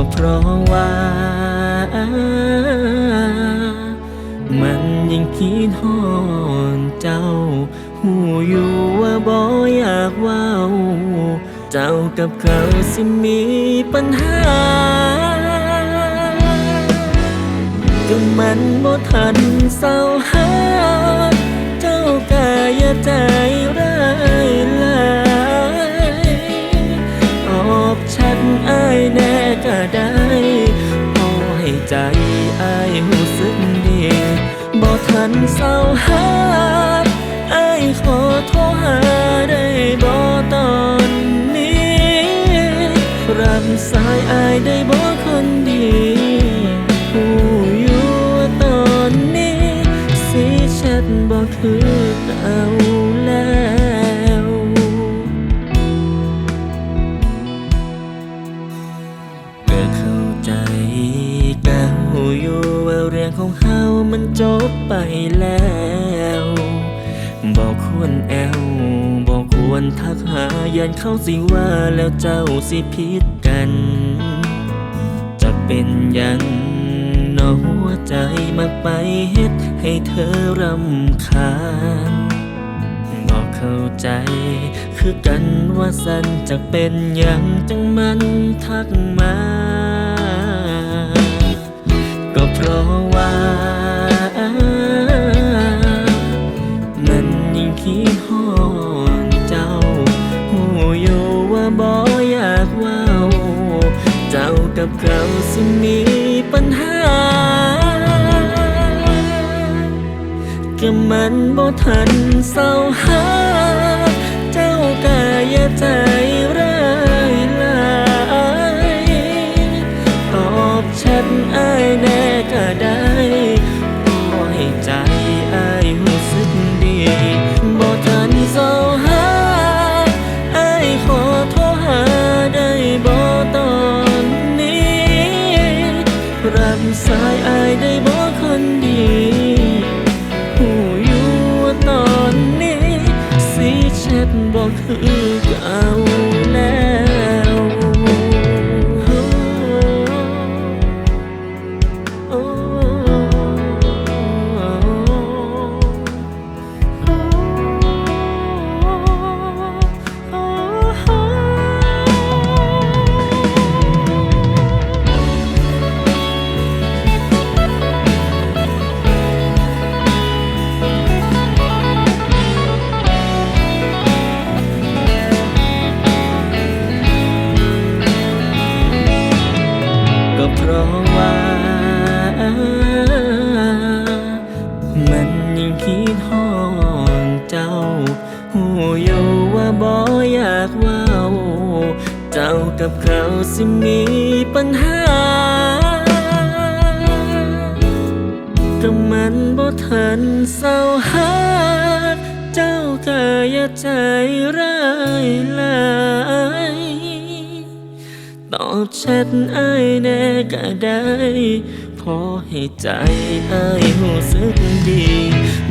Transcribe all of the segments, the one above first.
ก็เพราะว่า มันยังคิดฮอนเจ้า หูอยู่ว่าบ่อยากว้าเจ้ากับเขาสิมีปัญหา ก็มันบ่ทันเศร้าหา เจ้ากายใจร้ายลายตอบฉันอายแน่ ได้พอให้ใจอายหูสึกดีบ่ทันเศร้าหาอายขอโทรหาได้บ่ตอนนี้รับสายอายได้บ่คนดีผู้อยู่ตอนนี้สิชัดบอกคือเก่า มันจบไปแล้ว บอกควรแอว บอกควรทักหายันเข้าสิว่าแล้วเจ้าสิผิดกัน จะเป็นยังเนอหัวใจมาไปเฮ็ดให้เธอรำคาญบอกเข้าใจ คือกันว่าสันจะเป็นยังจังมันทักมา อนเจ้าหูอยู่ว่าบ่อยากว้าเจ้ากับเขาสิมีปัญหาก็มันบ่ทันเศร้าหา เจ้ากายใจร เพราะว่า มันยังคิดฮอนเจ้าหูอยู่ว่าบ่อยากว้าเจ้ากับเขาสิมีปัญหาก็มันบ่ทันเศร้าหาเจ้ากายาใจร้ายลาย ตอบแชทอายแน่ก็ได้ พอให้ใจอายหูสึกดี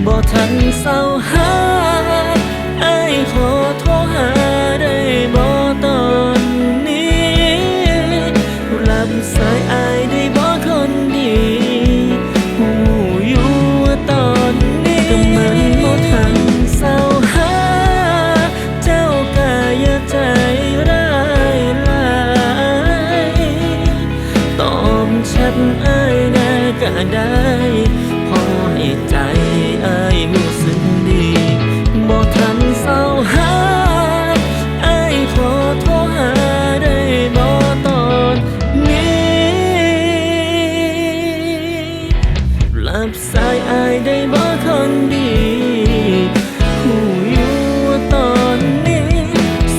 บ่ทันเศร้าหาอายขอ อบฉันอายแน่ก็ได้พอให้ใจอายรู้สึกดีบ่ทันเศร้าหาอายขอโทรหาได้บ่ตอนนี้รับสายอายได้บ่คนดีหูอยู่ตอนนี้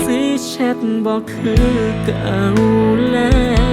สิแชทบอกคือเก่าแล้ว